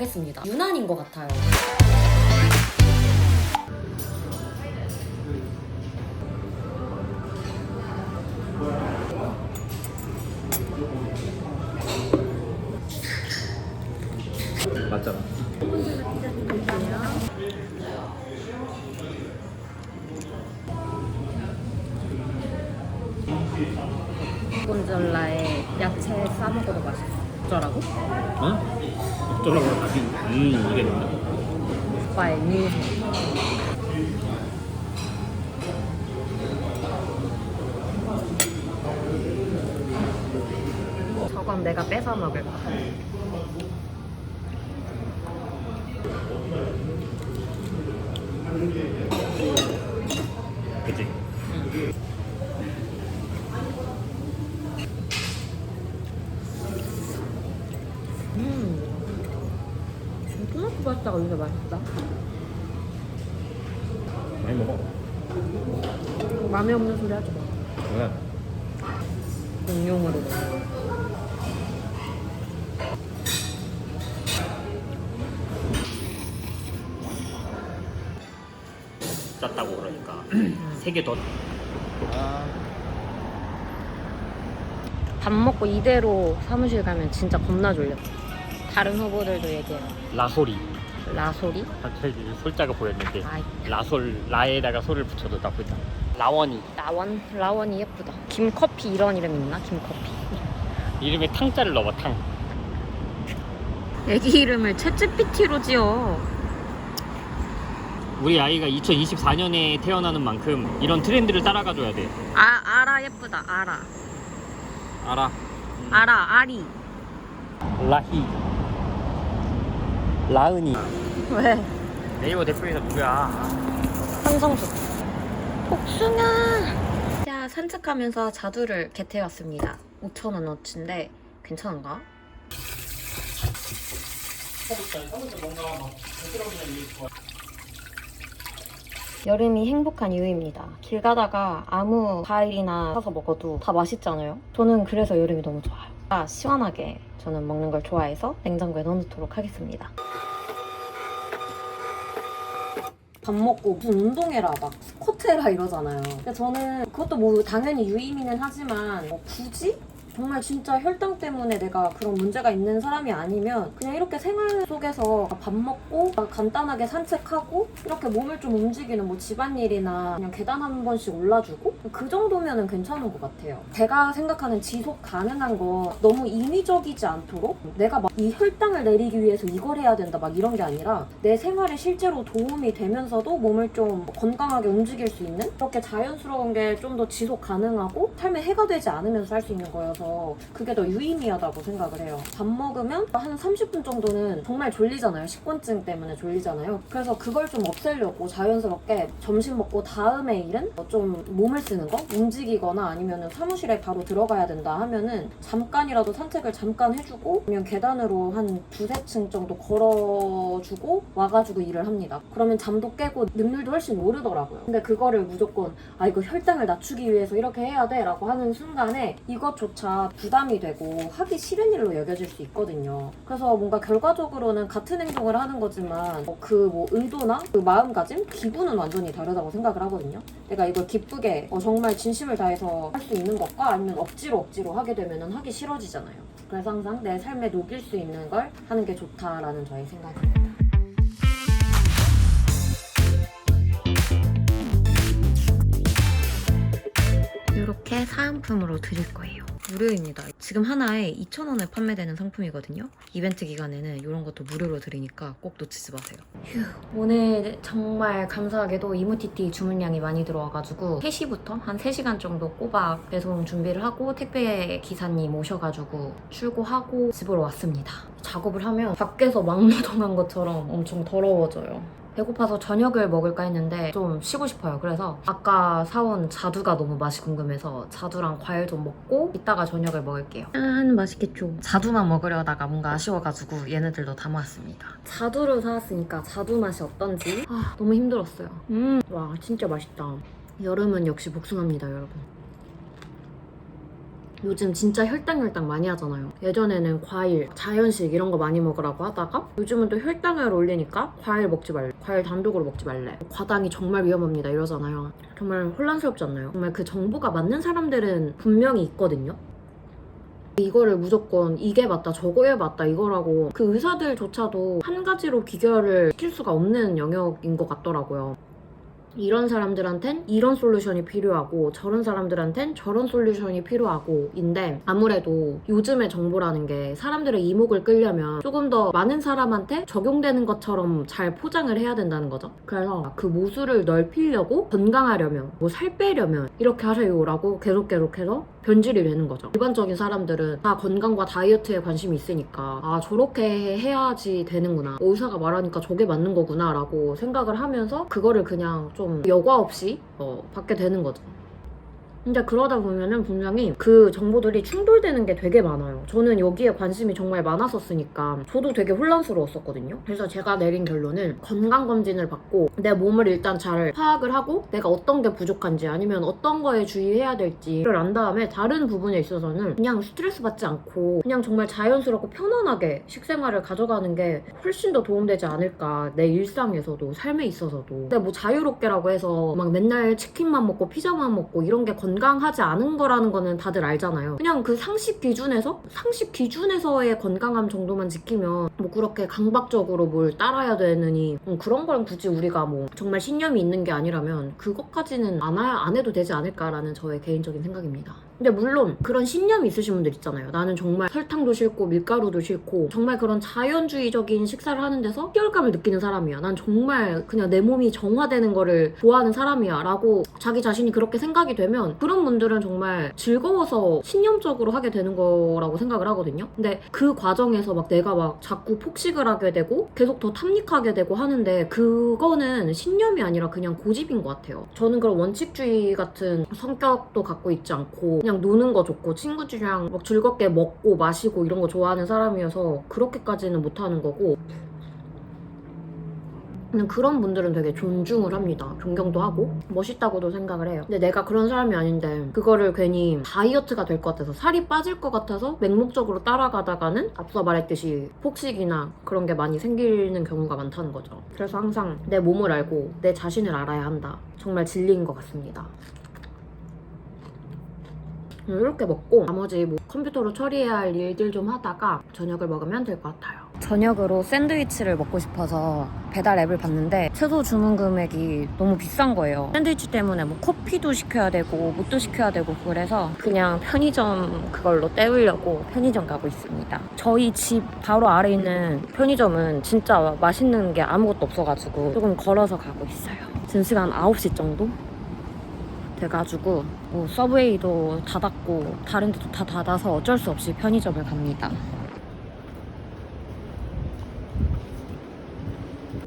하겠습니다. 유난인 것 같아요. 저건 내가 뺏어 먹을 거야. 그지? 음. 토마토 파스타가 요새 맛있다. 많이 먹어. 마음에 없는 소리 하지 마. 세개 더. 밥 먹고 이대로 사무실 가면 진짜 겁나 졸려. 다른 후보들도 얘기해요. 라소리. 라소리? 갑자기 솔자가 보였는데 아이, 라솔 라에다가 소를 붙여도 나쁘다 라원이 라원? 라원이 예쁘다. 김커피 이런 이름 있나? 김커피. 이름에 탕자를 넣어 탕. 애기 이름을 챗GPT로 지어. 우리 아이가 2024년에 태어나는 만큼 이런 트렌드를 따라가 줘야 돼. 아, 알아 예쁘다. 알아. 알아. 알아. 아리. 라희. 라은이. 왜? 네이버 대표이사 누구야? 한성수. 복숭아. 자, 산책하면서 자두를 겟해왔습니다. 5,000원어치인데 괜찮은가? 여름이 행복한 이유입니다. 길 가다가 아무 과일이나 사서 먹어도 다 맛있잖아요. 저는 그래서 여름이 너무 좋아요. 아, 시원하게 저는 먹는 걸 좋아해서 냉장고에 넣어놓도록 하겠습니다. 밥 먹고 무슨 운동해라 막 스쿼트해라 이러잖아요. 근데 저는 그것도 뭐 당연히 유의미는 하지만 뭐 굳이 정말 진짜 혈당 때문에 내가 그런 문제가 있는 사람이 아니면 그냥 이렇게 생활 속에서 밥 먹고 간단하게 산책하고 이렇게 몸을 좀 움직이는 뭐 집안일이나 그냥 계단 한 번씩 올라주고 그 정도면은 괜찮은 것 같아요. 제가 생각하는 지속 가능한 거 너무 인위적이지 않도록 내가 막 이 혈당을 내리기 위해서 이걸 해야 된다 막 이런 게 아니라 내 생활에 실제로 도움이 되면서도 몸을 좀 건강하게 움직일 수 있는 그렇게 자연스러운 게 좀 더 지속 가능하고 삶에 해가 되지 않으면서 살수 있는 거여서 그게 더 유의미하다고 생각을 해요. 밥 먹으면 한 30분 정도는 정말 졸리잖아요. 식곤증 때문에 졸리잖아요. 그래서 그걸 좀 없애려고 자연스럽게 점심 먹고 다음에 일은 좀 몸을 쓰는 거 움직이거나 아니면 사무실에 바로 들어가야 된다 하면은 잠깐이라도 산책을 잠깐 해주고 아니면 계단으로 한 두세 층 정도 걸어주고 와가지고 일을 합니다. 그러면 잠도 깨고 능률도 훨씬 오르더라고요. 근데 그거를 무조건 아 이거 혈당을 낮추기 위해서 이렇게 해야 돼 라고 하는 순간에 이것조차 부담이 되고 하기 싫은 일로 여겨질 수 있거든요. 그래서 뭔가 결과적으로는 같은 행동을 하는 거지만 그뭐 의도나 그 마음가짐, 기분은 완전히 다르다고 생각을 하거든요. 내가 이걸 기쁘게 어, 정말 진심을 다해서 할 수 있는 것과 아니면 억지로 억지로 하게 되면 하기 싫어지잖아요. 그래서 항상 내 삶에 녹일 수 있는 걸 하는 게 좋다라는 저의 생각입니다. 이렇게 사은품으로 드릴 거예요. 무료입니다. 지금 하나에 2,000원에 판매되는 상품이거든요. 이벤트 기간에는 이런 것도 무료로 드리니까 꼭 놓치지 마세요. 휴, 오늘 정말 감사하게도 이모티티 주문량이 많이 들어와가지고 3시부터 한 3시간 정도 꼬박 배송 준비를 하고 택배 기사님 오셔가지고 출고하고 집으로 왔습니다. 작업을 하면 밖에서 막노동한 것처럼 엄청 더러워져요. 배고파서 저녁을 먹을까 했는데 좀 쉬고 싶어요. 그래서 아까 사온 자두가 너무 맛이 궁금해서 자두랑 과일 좀 먹고 이따가 저녁을 먹을게요. 짠 맛있겠죠. 자두만 먹으려다가 뭔가 아쉬워가지고 얘네들도 담았습니다. 자두를 사왔으니까 자두 맛이 어떤지 아 너무 힘들었어요. 음 와 진짜 맛있다. 여름은 역시 복숭아입니다, 여러분. 요즘 진짜 혈당혈당 많이 하잖아요. 예전에는 과일, 자연식 이런 거 많이 먹으라고 하다가 요즘은 또 혈당을 올리니까 과일 먹지 말래. 과일 단독으로 먹지 말래. 과당이 정말 위험합니다 이러잖아요. 정말 혼란스럽지 않나요? 정말 그 정보가 맞는 사람들은 분명히 있거든요. 이거를 무조건 이게 맞다 저거에 맞다 이거라고 그 의사들조차도 한 가지로 귀결을 시킬 수가 없는 영역인 것 같더라고요. 이런 사람들한텐 이런 솔루션이 필요하고 저런 사람들한텐 저런 솔루션이 필요하고 인데 아무래도 요즘의 정보라는 게 사람들의 이목을 끌려면 조금 더 많은 사람한테 적용되는 것처럼 잘 포장을 해야 된다는 거죠. 그래서 그 모수를 넓히려고 건강하려면 뭐 살 빼려면 이렇게 하세요 라고 계속 계속해서 변질이 되는 거죠. 일반적인 사람들은 다 건강과 다이어트에 관심이 있으니까 아 저렇게 해야지 되는구나 의사가 말하니까 저게 맞는 거구나 라고 생각을 하면서 그거를 그냥 좀 여과 없이 어, 받게 되는 거죠. 근데 그러다 보면은 분명히 그 정보들이 충돌되는 게 되게 많아요. 저는 여기에 관심이 정말 많았었으니까 저도 되게 혼란스러웠었거든요. 그래서 제가 내린 결론은 건강검진을 받고 내 몸을 일단 잘 파악을 하고 내가 어떤 게 부족한지 아니면 어떤 거에 주의해야 될지를 안 다음에 다른 부분에 있어서는 그냥 스트레스 받지 않고 그냥 정말 자연스럽고 편안하게 식생활을 가져가는 게 훨씬 더 도움되지 않을까 내 일상에서도 삶에 있어서도 근데 뭐 자유롭게라고 해서 막 맨날 치킨만 먹고 피자만 먹고 이런 게 건 강하지 않은 거라는 거는 다들 알잖아요. 그냥 그 상식 기준에서 상식 기준에서의 건강함 정도만 지키면 뭐 그렇게 강박적으로 뭘 따라야 되느니 음, 그런 걸 굳이 우리가 뭐 정말 신념이 있는 게 아니라면 그것까지는 안, 하- 안 해도 되지 않을까라는 저의 개인적인 생각입니다 근데 물론 그런 신념이 있으신 분들 있잖아요. 나는 정말 설탕도 싫고 밀가루도 싫고 정말 그런 자연주의적인 식사를 하는 데서 희열감을 느끼는 사람이야. 난 정말 그냥 내 몸이 정화되는 거를 좋아하는 사람이야. 라고 자기 자신이 그렇게 생각이 되면 그런 분들은 정말 즐거워서 신념적으로 하게 되는 거라고 생각을 하거든요. 근데 그 과정에서 막 내가 막 자꾸 폭식을 하게 되고 계속 더 탐닉하게 되고 하는데 그거는 신념이 아니라 그냥 고집인 것 같아요. 저는 그런 원칙주의 같은 성격도 갖고 있지 않고 그냥 노는 거 좋고 친구들이랑 막 즐겁게 먹고 마시고 이런 거 좋아하는 사람이어서 그렇게까지는 못하는 거고 그냥 그런 분들은 되게 존중을 합니다. 존경도 하고 멋있다고도 생각을 해요. 근데 내가 그런 사람이 아닌데 그거를 괜히 다이어트가 될 것 같아서 살이 빠질 것 같아서 맹목적으로 따라가다가는 앞서 말했듯이 폭식이나 그런 게 많이 생기는 경우가 많다는 거죠. 그래서 항상 내 몸을 알고 내 자신을 알아야 한다. 정말 진리인 것 같습니다. 이렇게 먹고 나머지 뭐 컴퓨터로 처리해야 할 일들 좀 하다가 저녁을 먹으면 될 것 같아요. 저녁으로 샌드위치를 먹고 싶어서 배달 앱을 봤는데 최소 주문 금액이 너무 비싼 거예요. 샌드위치 때문에 뭐 커피도 시켜야 되고 뭣도 시켜야 되고 그래서 그냥 편의점 그걸로 때우려고 편의점 가고 있습니다. 저희 집 바로 아래 있는 편의점은 진짜 맛있는 게 아무것도 없어가지고 조금 걸어서 가고 있어요. 지금 시간 9시 정도? 돼가지고 뭐 서브웨이도 닫았고 다른 데도 다 닫아서 어쩔 수 없이 편의점을 갑니다.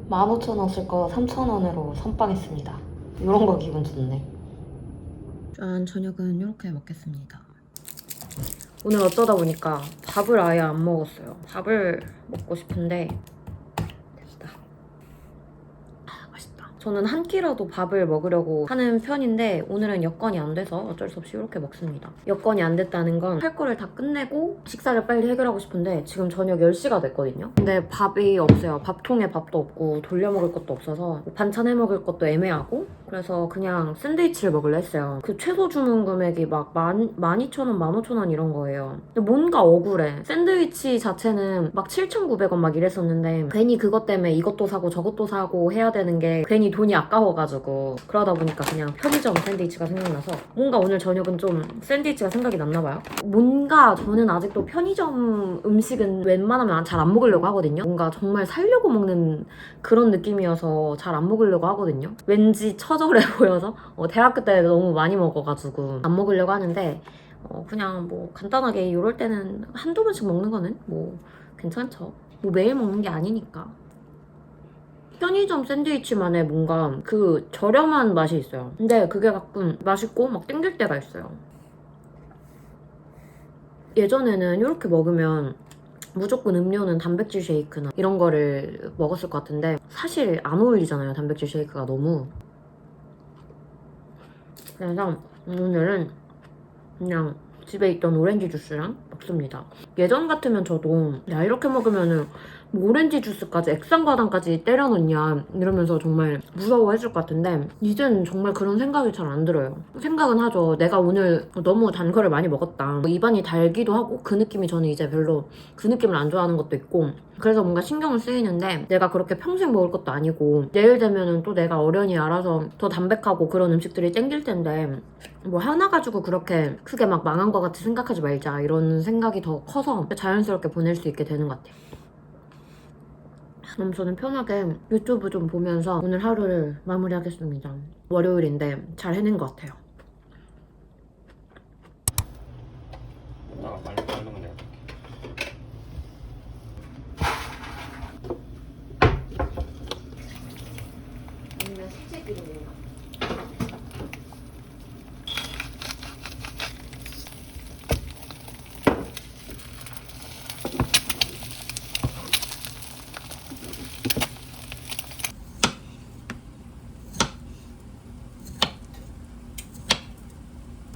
15,000원 쓸 거 3,000원으로 선빵했습니다. 이런 거 기분 좋네. 짠, 저녁은 이렇게 먹겠습니다. 오늘 어쩌다 보니까 밥을 아예 안 먹었어요. 밥을 먹고 싶은데 됐다. 아, 맛있다. 저는 한 끼라도 밥을 먹으려고 하는 편인데 오늘은 여건이 안 돼서 어쩔 수 없이 이렇게 먹습니다. 여건이 안 됐다는 건 할 거를 다 끝내고 식사를 빨리 해결하고 싶은데 지금 저녁 10시가 됐거든요. 근데 밥이 없어요. 밥통에 밥도 없고 돌려 먹을 것도 없어서 반찬 해 먹을 것도 애매하고 그래서 그냥 샌드위치를 먹으려 했어요. 그 최소 주문 금액이 막 만, 12,000원, 15,000원 이런 거예요. 근데 뭔가 억울해. 샌드위치 자체는 막 7,900원 막 이랬었는데 괜히 그것 때문에 이것도 사고 저것도 사고 해야 되는 게 괜히 돈이 아까워가지고 그러다 보니까 그냥 편의점 샌드위치가 생각나서 뭔가 오늘 저녁은 좀 샌드위치가 생각이 났나 봐요. 뭔가 저는 아직도 편의점 음식은 웬만하면 잘 안 먹으려고 하거든요. 뭔가 정말 살려고 먹는 그런 느낌이어서 잘 안 먹으려고 하거든요. 왠지 처 절해 보여서 어, 대학교 때 너무 많이 먹어가지고 안 먹으려고 하는데 어, 그냥 뭐 간단하게 이럴 때는 한두 번씩 먹는 거는 뭐 괜찮죠. 뭐 매일 먹는 게 아니니까. 편의점 샌드위치만의 뭔가 그 저렴한 맛이 있어요. 근데 그게 가끔 맛있고 막 땡길 때가 있어요. 예전에는 이렇게 먹으면 무조건 음료는 단백질 쉐이크나 이런 거를 먹었을 것 같은데 사실 안 어울리잖아요 단백질 쉐이크가 너무 그래서 오늘은 그냥 집에 있던 오렌지 주스랑 먹습니다. 예전 같으면 저도 야 이렇게 먹으면은 뭐 오렌지 주스까지 액상과당까지 때려 넣냐 이러면서 정말 무서워했을 것 같은데 이제는 정말 그런 생각이 잘 안 들어요. 생각은 하죠. 내가 오늘 너무 단 거를 많이 먹었다. 뭐 입안이 달기도 하고 그 느낌이 저는 이제 별로 그 느낌을 안 좋아하는 것도 있고 그래서 뭔가 신경을 쓰이는데 내가 그렇게 평생 먹을 것도 아니고 내일 되면은 또 내가 어련히 알아서 더 담백하고 그런 음식들이 땡길 텐데 뭐 하나 가지고 그렇게 크게 막 망한 것 같이 생각하지 말자 이런 생각이 더 커서 자연스럽게 보낼 수 있게 되는 것 같아요. 그럼 저는 편하게 유튜브 좀 보면서 오늘 하루를 마무리하겠습니다. 월요일인데 잘 해낸 것 같아요. 아, 빨리 빨리 먹는 내가. 아니면 수제기름인가?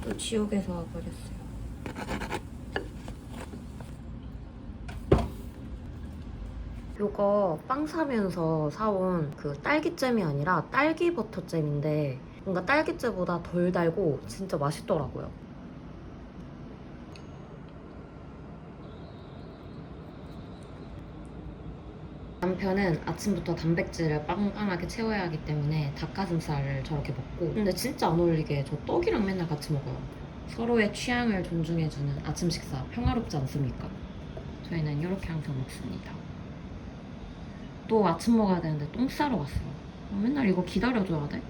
또 지옥에서 와버렸어요. 요거 빵 사면서 사온 그 딸기잼이 아니라 딸기 버터잼인데 뭔가 딸기잼보다 덜 달고 진짜 맛있더라고요. 남편은 아침부터 단백질을 빵빵하게 채워야 하기 때문에 닭가슴살을 저렇게 먹고 근데 진짜 안 어울리게 저 떡이랑 맨날 같이 먹어요. 서로의 취향을 존중해주는 아침 식사 평화롭지 않습니까? 저희는 이렇게 항상 먹습니다. 또 아침 먹어야 되는데 똥 싸러 갔어요. 어, 맨날 이거 기다려줘야 돼?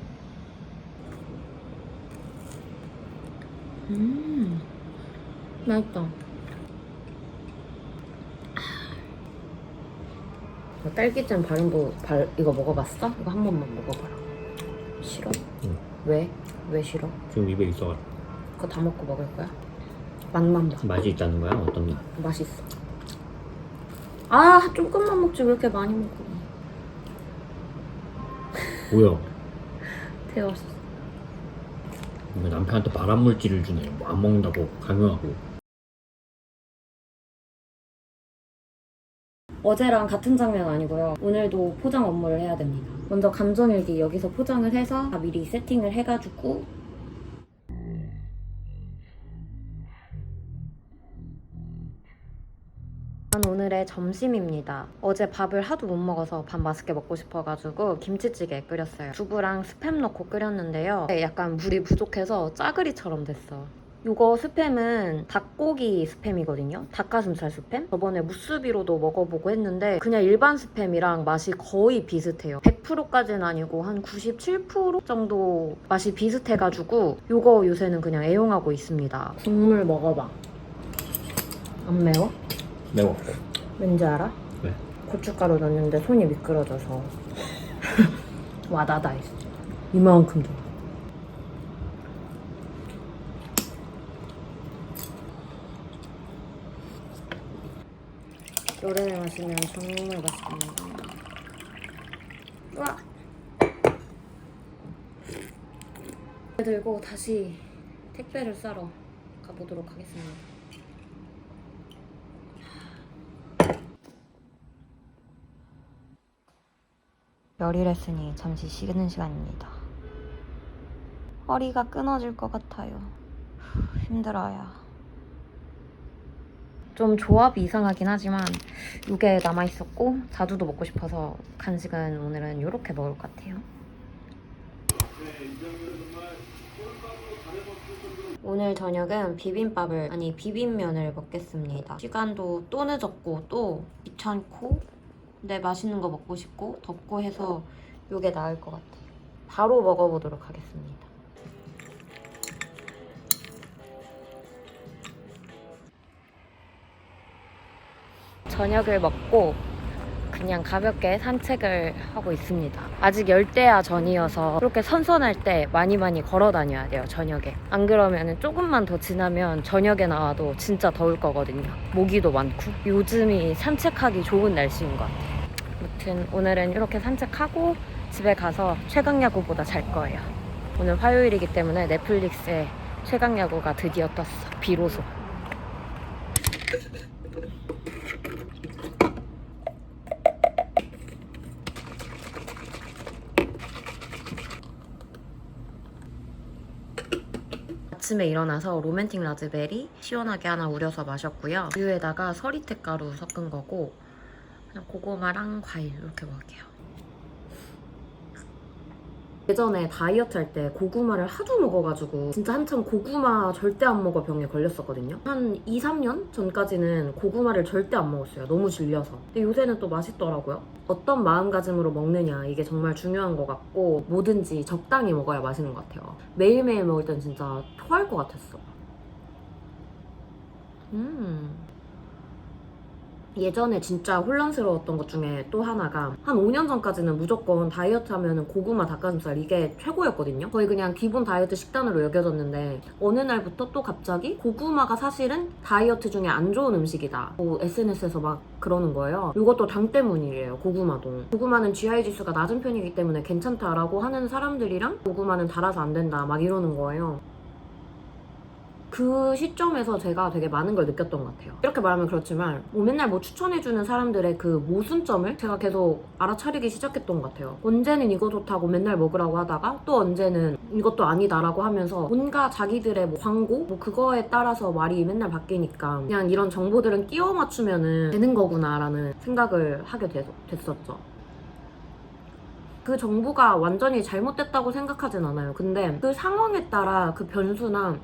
음, 맛있다. 아. 딸기잼 바른 거 발, 이거 먹어봤어? 이거 한 번만 먹어봐라. 싫어? 응. 왜? 왜 싫어? 지금 입에 있어. 그거 다 먹고 먹을 거야? 맛만 봐. 맛이 있다는 거야? 어떤 맛? 맛있어. 아, 조금만 먹지 왜 이렇게 많이 먹어? 뭐야? 태웠어. 왜 남편한테 발암 물질을 주네. 뭐안 먹는다고 강요하고. 어제랑 같은 장면 아니고요. 오늘도 포장 업무를 해야 됩니다. 먼저 감정일기 여기서 포장을 해서 다 미리 세팅을 해가지고 오늘의 점심입니다. 어제 밥을 하도 못 먹어서 밥 맛있게 먹고 싶어가지고 김치찌개 끓였어요. 두부랑 스팸 넣고 끓였는데요. 네, 약간 물이 부족해서 짜글이처럼 됐어. 요거 스팸은 닭고기 스팸이거든요. 닭가슴살 스팸. 저번에 무스비로도 먹어보고 했는데 그냥 일반 스팸이랑 맛이 거의 비슷해요. 100%까지는 아니고 한 97% 정도 맛이 비슷해가지고 요거 요새는 그냥 애용하고 있습니다. 국물 먹어봐. 안 매워? 매워. 왠지 알아? 왜? 고춧가루 넣었는데 손이 미끄러져서 와다다 했어. 이만큼 더. 노래를 마시면 정말 맛있습니다. 와. 들고 다시 택배를 싸러 가보도록 하겠습니다. 열일 했으니 잠시 쉬는 시간입니다. 허리가 끊어질 것 같아요. 후, 힘들어요. 좀 조합이 이상하긴 하지만 이게 남아있었고 자두도 먹고 싶어서 간식은 오늘은 이렇게 먹을 것 같아요. 오늘 저녁은 비빔밥을 아니 비빔면을 먹겠습니다. 시간도 또 늦었고 또 귀찮고 근데 맛있는 거 먹고 싶고 덥고 해서 이게 나을 것 같아요. 바로 먹어보도록 하겠습니다. 저녁을 먹고 그냥 가볍게 산책을 하고 있습니다. 아직 열대야 전이어서 그렇게 선선할 때 많이 많이 걸어 다녀야 돼요, 저녁에. 안 그러면 조금만 더 지나면 저녁에 나와도 진짜 더울 거거든요. 모기도 많고. 요즘이 산책하기 좋은 날씨인 것 같아요. 아무튼 오늘은 이렇게 산책하고 집에 가서 최강야구보다 잘 거예요. 오늘 화요일이기 때문에 넷플릭스에 최강야구가 드디어 떴어. 비로소. 아침에 일어나서 로맨틱 라즈베리 시원하게 하나 우려서 마셨고요. 우유에다가 서리태 가루 섞은 거고 그냥 고구마랑 과일 이렇게 먹을게요. 예전에 다이어트 할 때 고구마를 하도 먹어가지고 진짜 한참 고구마 절대 안 먹어 병에 걸렸었거든요. 한 2, 3년 전까지는 고구마를 절대 안 먹었어요. 너무 질려서. 근데 요새는 또 맛있더라고요. 어떤 마음가짐으로 먹느냐 이게 정말 중요한 것 같고 뭐든지 적당히 먹어야 맛있는 것 같아요. 매일매일 먹을 땐 진짜 토할 것 같았어. 음. 예전에 진짜 혼란스러웠던 것 중에 또 하나가 한 5년 전까지는 무조건 다이어트 하면 고구마 닭가슴살 이게 최고였거든요. 거의 그냥 기본 다이어트 식단으로 여겨졌는데 어느 날부터 또 갑자기 고구마가 사실은 다이어트 중에 안 좋은 음식이다. 뭐 SNS에서 막 그러는 거예요. 이것도 당 때문이래요. 고구마도. 고구마는 GI 지수가 낮은 편이기 때문에 괜찮다라고 하는 사람들이랑 고구마는 달아서 안 된다 막 이러는 거예요. 그 시점에서 제가 되게 많은 걸 느꼈던 것 같아요. 이렇게 말하면 그렇지만 뭐 맨날 뭐 추천해주는 사람들의 그 모순점을 제가 계속 알아차리기 시작했던 것 같아요. 언제는 이거 좋다고 맨날 먹으라고 하다가 또 언제는 이것도 아니다라고 하면서 뭔가 자기들의 뭐 광고 뭐 그거에 따라서 말이 맨날 바뀌니까 그냥 이런 정보들은 끼워 맞추면은 되는 거구나라는 생각을 하게 됐, 됐었죠. 그 정보가 완전히 잘못됐다고 생각하진 않아요. 근데 그 상황에 따라 그 변수나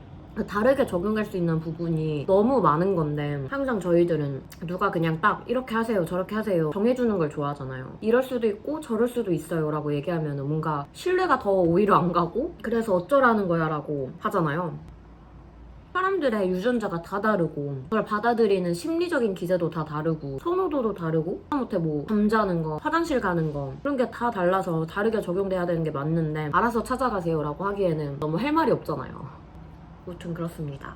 다르게 적용할 수 있는 부분이 너무 많은 건데 항상 저희들은 누가 그냥 딱 이렇게 하세요 저렇게 하세요 정해주는 걸 좋아하잖아요. 이럴 수도 있고 저럴 수도 있어요 라고 얘기하면 뭔가 신뢰가 더 오히려 안 가고 그래서 어쩌라는 거야 라고 하잖아요. 사람들의 유전자가 다 다르고 그걸 받아들이는 심리적인 기제도 다 다르고 선호도도 다르고 하다못해 뭐 잠자는 거 화장실 가는 거 그런 게 다 달라서 다르게 적용돼야 되는 게 맞는데 알아서 찾아가세요 라고 하기에는 너무 할 말이 없잖아요 무튼 그렇습니다.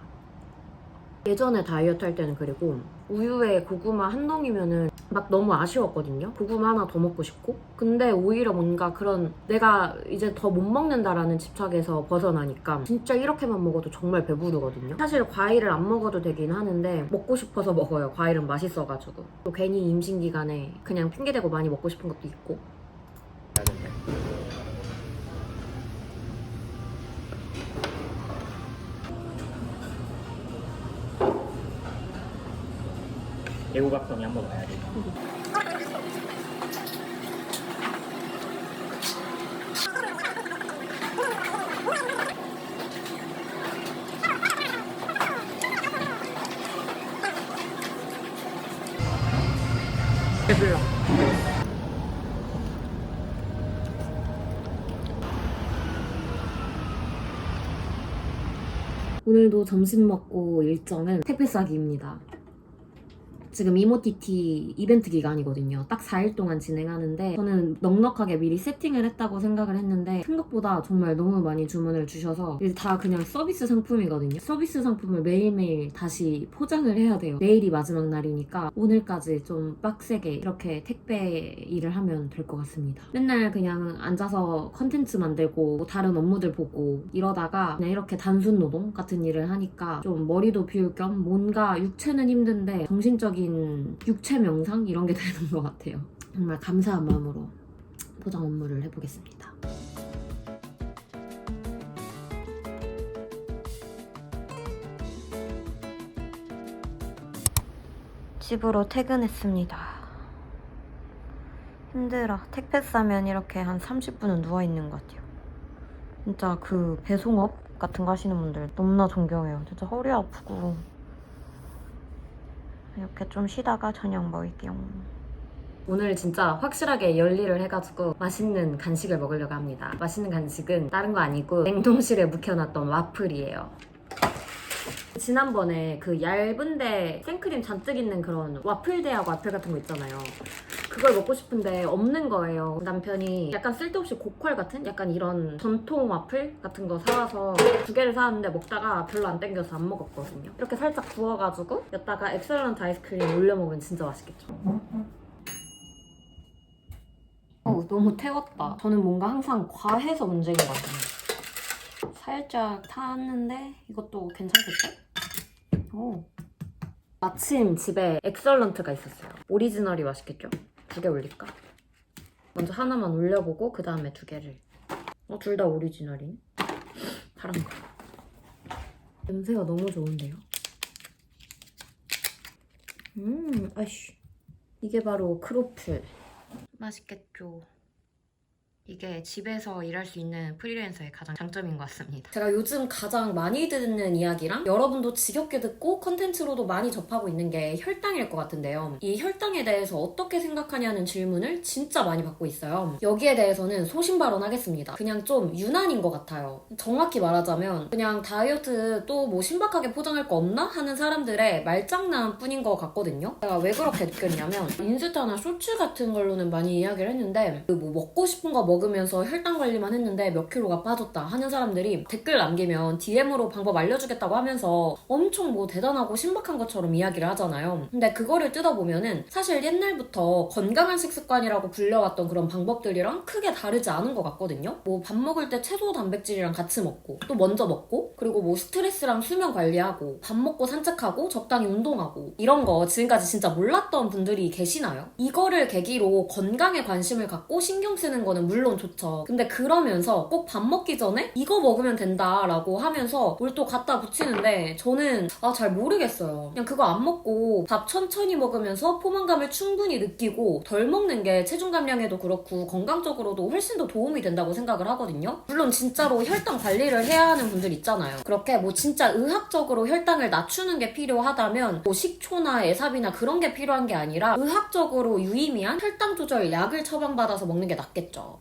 예전에 다이어트 할 때는 그리고 우유에 고구마 한 덩이면은 막 너무 아쉬웠거든요. 고구마 하나 더 먹고 싶고. 근데 오히려 뭔가 그런 내가 이제 더 못 먹는다라는 집착에서 벗어나니까 진짜 이렇게만 먹어도 정말 배부르거든요. 사실 과일을 안 먹어도 되긴 하는데 먹고 싶어서 먹어요. 과일은 맛있어가지고. 또 괜히 임신 기간에 그냥 핑계대고 많이 먹고 싶은 것도 있고. 애호박전이 한번 와야지. 오늘도 점심 먹고 일정은 택배 싸기입니다. 지금 이모티티 이벤트 기간이거든요. 딱 4일 동안 진행하는데 저는 넉넉하게 미리 세팅을 했다고 생각을 했는데 생각보다 정말 너무 많이 주문을 주셔서 다 그냥 서비스 상품이거든요. 서비스 상품을 매일매일 다시 포장을 해야 돼요. 내일이 마지막 날이니까 오늘까지 좀 빡세게 이렇게 택배 일을 하면 될 것 같습니다. 맨날 그냥 앉아서 컨텐츠 만들고 다른 업무들 보고 이러다가 그냥 이렇게 단순 노동 같은 일을 하니까 좀 머리도 비울 겸 뭔가 육체는 힘든데 정신적인 육체 명상 이런 게 되는 것 같아요. 정말 감사한 마음으로 포장 업무를 해보겠습니다. 집으로 퇴근했습니다. 힘들어. 택배 싸면 이렇게 한 30분은 누워있는 것 같아요. 진짜 그 배송업 같은 거 하시는 분들 너무나 존경해요. 진짜 허리 아프고. 이렇게 좀 쉬다가 저녁 먹을게요. 오늘 진짜 확실하게 열일을 해가지고 맛있는 간식을 먹으려고 합니다. 맛있는 간식은 다른 거 아니고 냉동실에 묵혀놨던 와플이에요. 지난번에 그 얇은데 생크림 잔뜩 있는 그런 와플 대학 와플 같은 거 있잖아요. 그걸 먹고 싶은데 없는 거예요. 남편이 약간 쓸데없이 고퀄 같은 약간 이런 전통 와플 같은 거 사와서 두 개를 사왔는데 먹다가 별로 안 땡겨서 안 먹었거든요. 이렇게 살짝 구워가지고 여기다가 엑셀런트 아이스크림 올려 먹으면 진짜 맛있겠죠. 어, 너무 태웠다. 저는 뭔가 항상 과해서 문제인 것 같아요. 살짝 탔는데 이것도 괜찮겠죠? 오. 마침 집에 엑설런트가 있었어요. 오리지널이 맛있겠죠? 두 개 올릴까? 먼저 하나만 올려보고 그 다음에 두 개를. 어, 둘 다 오리지널이네. 파란 거. 냄새가 너무 좋은데요? 음, 아이씨. 이게 바로 크로플. 맛있겠죠. 이게 집에서 일할 수 있는 프리랜서의 가장 장점인 것 같습니다. 제가 요즘 가장 많이 듣는 이야기랑 여러분도 지겹게 듣고 컨텐츠로도 많이 접하고 있는 게 혈당일 것 같은데요. 이 혈당에 대해서 어떻게 생각하냐는 질문을 진짜 많이 받고 있어요. 여기에 대해서는 소신 발언하겠습니다. 그냥 좀 유난인 것 같아요. 정확히 말하자면 그냥 다이어트 또 뭐 신박하게 포장할 거 없나 하는 사람들의 말장난 뿐인 것 같거든요. 제가 왜 그렇게 느꼈냐면 인스타나 쇼츠 같은 걸로는 많이 이야기를 했는데 그 뭐 먹고 싶은 거 먹으면서 혈당 관리만 했는데 몇 킬로가 빠졌다 하는 사람들이 댓글 남기면 DM으로 방법 알려주겠다고 하면서 엄청 뭐 대단하고 신박한 것처럼 이야기를 하잖아요. 근데 그거를 뜯어보면은 사실 옛날부터 건강한 식습관이라고 불려왔던 그런 방법들이랑 크게 다르지 않은 것 같거든요. 뭐 밥 먹을 때 채소 단백질이랑 같이 먹고 또 먼저 먹고 그리고 뭐 스트레스랑 수면 관리하고 밥 먹고 산책하고 적당히 운동하고 이런 거 지금까지 진짜 몰랐던 분들이 계시나요? 이거를 계기로 건강에 관심을 갖고 신경 쓰는 거는 물론 좋죠. 근데 그러면서 꼭 밥 먹기 전에 이거 먹으면 된다라고 하면서 뭘 또 갖다 붙이는데 저는 아 잘 모르겠어요. 그냥 그거 안 먹고 밥 천천히 먹으면서 포만감을 충분히 느끼고 덜 먹는 게 체중 감량에도 그렇고 건강적으로도 훨씬 더 도움이 된다고 생각을 하거든요. 물론 진짜로 혈당 관리를 해야 하는 분들 있잖아요. 그렇게 뭐 진짜 의학적으로 혈당을 낮추는 게 필요하다면 뭐 식초나 에삽이나 그런 게 필요한 게 아니라 의학적으로 유의미한 혈당 조절 약을 처방받아서 먹는 게 낫겠죠.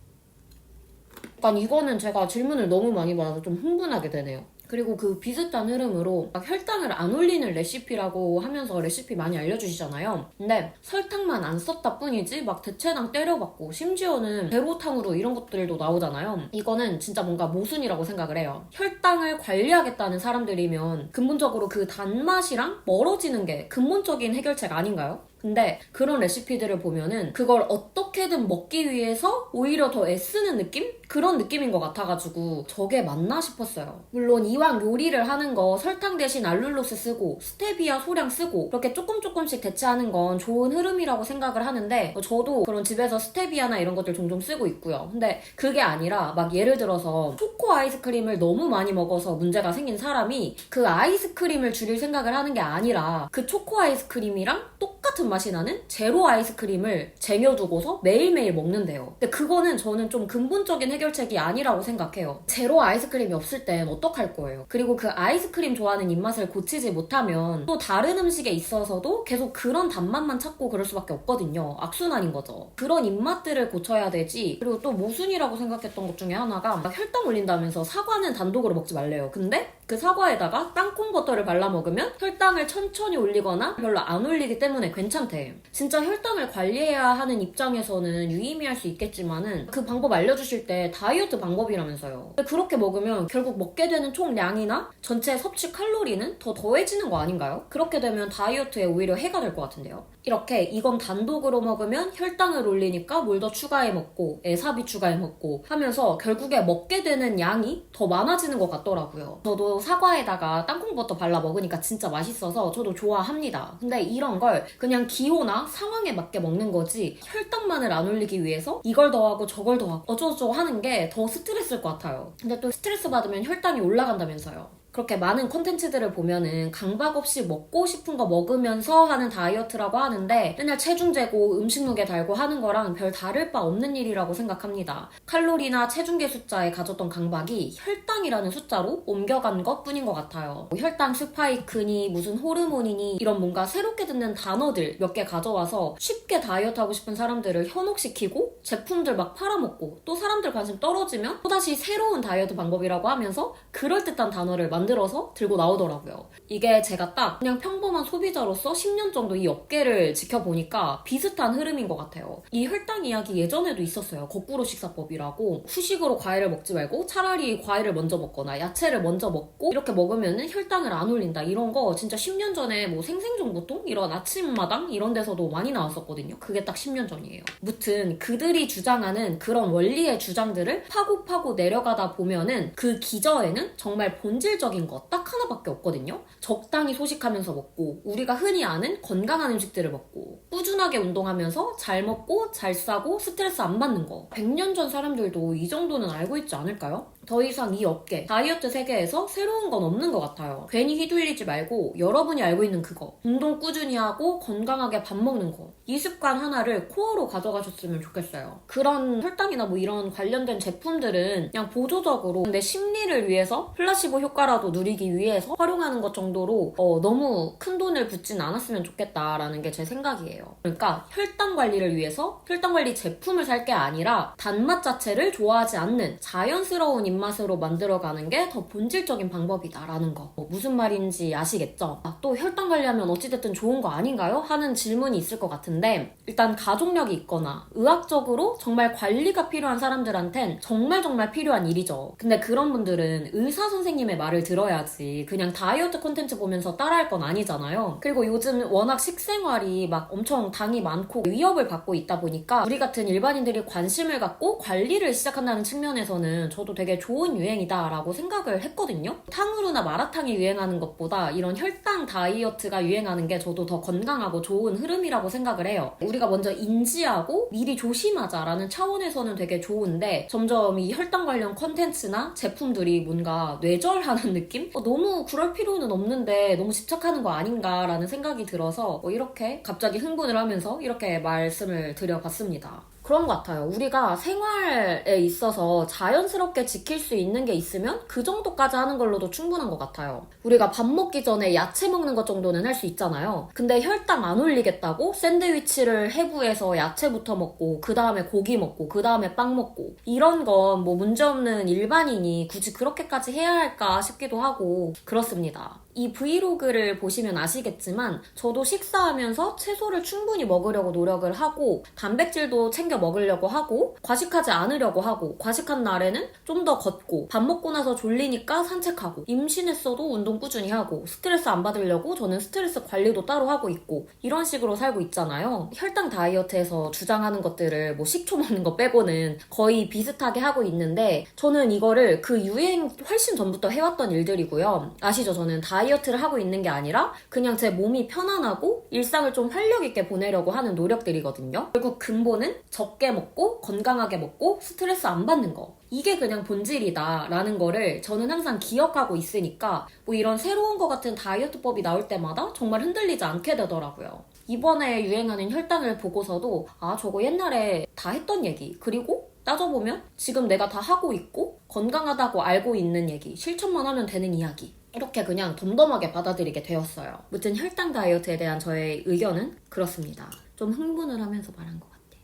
약간 이거는 제가 질문을 너무 많이 받아서 좀 흥분하게 되네요. 그리고 그 비슷한 흐름으로 막 혈당을 안 올리는 레시피라고 하면서 레시피 많이 알려주시잖아요. 근데 설탕만 안 썼다 뿐이지 막 대체당 때려받고 심지어는 제로탕으로 이런 것들도 나오잖아요. 이거는 진짜 뭔가 모순이라고 생각을 해요. 혈당을 관리하겠다는 사람들이면 근본적으로 그 단맛이랑 멀어지는 게 근본적인 해결책 아닌가요? 근데 그런 레시피들을 보면은 그걸 어떻게든 먹기 위해서 오히려 더 애쓰는 느낌? 그런 느낌인 것 같아가지고 저게 맞나 싶었어요. 물론 이왕 요리를 하는 거 설탕 대신 알룰로스 쓰고 스테비아 소량 쓰고 그렇게 조금 조금씩 대체하는 건 좋은 흐름이라고 생각을 하는데 저도 그런 집에서 스테비아나 이런 것들 종종 쓰고 있고요. 근데 그게 아니라 막 예를 들어서 초코 아이스크림을 너무 많이 먹어서 문제가 생긴 사람이 그 아이스크림을 줄일 생각을 하는 게 아니라 그 초코 아이스크림이랑 똑같은 맛이 나는 제로 아이스크림을 쟁여두고서 매일매일 먹는데요. 근데 그거는 저는 좀 근본적인 해결책이 아니라고 생각해요. 제로 아이스크림이 없을 땐 어떡할 거예요? 그리고 그 아이스크림 좋아하는 입맛을 고치지 못하면 또 다른 음식에 있어서도 계속 그런 단맛만 찾고 그럴 수밖에 없거든요. 악순환인 거죠. 그런 입맛들을 고쳐야 되지. 그리고 또 모순이라고 생각했던 것 중에 하나가 막 혈당 올린다면서 사과는 단독으로 먹지 말래요. 근데 그 사과에다가 땅콩 버터를 발라 먹으면 혈당을 천천히 올리거나 별로 안 올리기 때문에 괜찮대. 진짜 혈당을 관리해야 하는 입장에서는 유의미할 수 있겠지만은 그 방법 알려주실 때 다이어트 방법이라면서요. 그렇게 먹으면 결국 먹게 되는 총량이나 전체 섭취 칼로리는 더 더해지는 거 아닌가요? 그렇게 되면 다이어트에 오히려 해가 될 것 같은데요. 이렇게 이건 단독으로 먹으면 혈당을 올리니까 뭘더 추가해 먹고 에사비 추가해 먹고 하면서 결국에 먹게 되는 양이 더 많아지는 것 같더라고요. 저도 사과에다가 땅콩버터 발라 먹으니까 진짜 맛있어서 저도 좋아합니다. 근데 이런 걸 그냥 기호나 상황에 맞게 먹는 거지 혈당만을 안 올리기 위해서 이걸 더하고 저걸 더하고 어쩌고저쩌고 하는 게 더 스트레스일 것 같아요. 근데 또 스트레스 받으면 혈당이 올라간다면서요. 그렇게 많은 콘텐츠들을 보면은 강박 없이 먹고 싶은 거 먹으면서 하는 다이어트라고 하는데 맨날 체중 재고 음식 무게 달고 하는 거랑 별 다를 바 없는 일이라고 생각합니다. 칼로리나 체중계 숫자에 가졌던 강박이 혈당이라는 숫자로 옮겨간 것 뿐인 것 같아요. 뭐 혈당 스파이크니 무슨 호르몬이니 이런 뭔가 새롭게 듣는 단어들 몇 개 가져와서 쉽게 다이어트 하고 싶은 사람들을 현혹시키고 제품들 막 팔아먹고 또 사람들 관심 떨어지면 또다시 새로운 다이어트 방법이라고 하면서 그럴듯한 단어를 만들어 만들어서 들고 나오더라고요. 이게 제가 딱 그냥 평범한 소비자로서 10년 정도 이 업계를 지켜보니까 비슷한 흐름인 것 같아요. 이 혈당 이야기 예전에도 있었어요. 거꾸로 식사법이라고 후식으로 과일을 먹지 말고 차라리 과일을 먼저 먹거나 야채를 먼저 먹고 이렇게 먹으면 혈당을 안 올린다. 이런 거 진짜 10년 전에 뭐 생생정보통 이런 아침마당 이런 데서도 많이 나왔었거든요. 그게 딱 10년 전이에요. 무튼 그들이 주장하는 그런 원리의 주장들을 파고 파고 내려가다 보면은 그 기저에는 정말 본질적인 것 딱 하나밖에 없거든요. 적당히 소식하면서 먹고 우리가 흔히 아는 건강한 음식들을 먹고 꾸준하게 운동하면서 잘 먹고 잘 싸고 스트레스 안 받는 거. 100년 전 사람들도 이 정도는 알고 있지 않을까요? 더 이상 이 업계, 다이어트 세계에서 새로운 건 없는 것 같아요. 괜히 휘둘리지 말고 여러분이 알고 있는 그거. 운동 꾸준히 하고 건강하게 밥 먹는 거. 이 습관 하나를 코어로 가져가셨으면 좋겠어요. 그런 혈당이나 뭐 이런 관련된 제품들은 그냥 보조적으로 내 심리를 위해서 플라시보 효과라도 누리기 위해서 활용하는 것 정도로 어, 너무 큰 돈을 붓진 않았으면 좋겠다라는 게 제 생각이에요. 그러니까 혈당 관리를 위해서 혈당 관리 제품을 살 게 아니라 단맛 자체를 좋아하지 않는 자연스러운 입 맛으로 만들어가는 게 더 본질적인 방법이다라는 거. 뭐 무슨 말인지 아시겠죠? 아, 또 혈당 관리하면 어찌됐든 좋은 거 아닌가요? 하는 질문이 있을 것 같은데 일단 가족력이 있거나 의학적으로 정말 관리가 필요한 사람들한텐 정말 정말 필요한 일이죠. 근데 그런 분들은 의사 선생님의 말을 들어야지 그냥 다이어트 콘텐츠 보면서 따라할 건 아니잖아요. 그리고 요즘 워낙 식생활이 막 엄청 당이 많고 위협을 받고 있다 보니까 우리 같은 일반인들이 관심을 갖고 관리를 시작한다는 측면에서는 저도 되게 좋은 유행이다라고 생각을 했거든요. 탕후루나 마라탕이 유행하는 것보다 이런 혈당 다이어트가 유행하는 게 저도 더 건강하고 좋은 흐름이라고 생각을 해요. 우리가 먼저 인지하고 미리 조심하자라는 차원에서는 되게 좋은데 점점 이 혈당 관련 컨텐츠나 제품들이 뭔가 뇌절하는 느낌? 어, 너무 그럴 필요는 없는데 너무 집착하는 거 아닌가라는 생각이 들어서 뭐 이렇게 갑자기 흥분을 하면서 이렇게 말씀을 드려봤습니다. 그런 것 같아요. 우리가 생활에 있어서 자연스럽게 지킬 수 있는 게 있으면 그 정도까지 하는 걸로도 충분한 것 같아요. 우리가 밥 먹기 전에 야채 먹는 것 정도는 할 수 있잖아요. 근데 혈당 안 올리겠다고 샌드위치를 해부해서 야채부터 먹고 그 다음에 고기 먹고 그 다음에 빵 먹고 이런 건 뭐 문제없는 일반인이 굳이 그렇게까지 해야 할까 싶기도 하고 그렇습니다. 이 브이로그를 보시면 아시겠지만 저도 식사하면서 채소를 충분히 먹으려고 노력을 하고 단백질도 챙겨 먹으려고 하고 과식하지 않으려고 하고 과식한 날에는 좀 더 걷고 밥 먹고 나서 졸리니까 산책하고 임신했어도 운동 꾸준히 하고 스트레스 안 받으려고 저는 스트레스 관리도 따로 하고 있고 이런 식으로 살고 있잖아요. 혈당 다이어트에서 주장하는 것들을 뭐 식초 먹는 거 빼고는 거의 비슷하게 하고 있는데 저는 이거를 그 유행 훨씬 전부터 해왔던 일들이고요. 아시죠? 저는 다이어트 를 하고 있는 게 아니라 그냥 제 몸이 편안하고 일상을 좀 활력 있게 보내려고 하는 노력들이거든요. 결국 근본은 적게 먹고 건강하게 먹고 스트레스 안 받는 거. 이게 그냥 본질이다라는 거를 저는 항상 기억하고 있으니까 뭐 이런 새로운 것 같은 다이어트법이 나올 때마다 정말 흔들리지 않게 되더라고요. 이번에 유행하는 혈당을 보고서도 아 저거 옛날에 다 했던 얘기 그리고 따져보면 지금 내가 다 하고 있고 건강하다고 알고 있는 얘기 실천만 하면 되는 이야기 이렇게 그냥 덤덤하게 받아들이게 되었어요. 무튼 혈당 다이어트에 대한 저의 의견은 그렇습니다. 좀 흥분을 하면서 말한 것 같아요.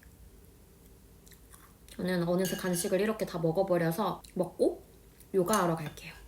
저는 어느새 간식을 이렇게 다 먹어버려서 먹고 요가하러 갈게요.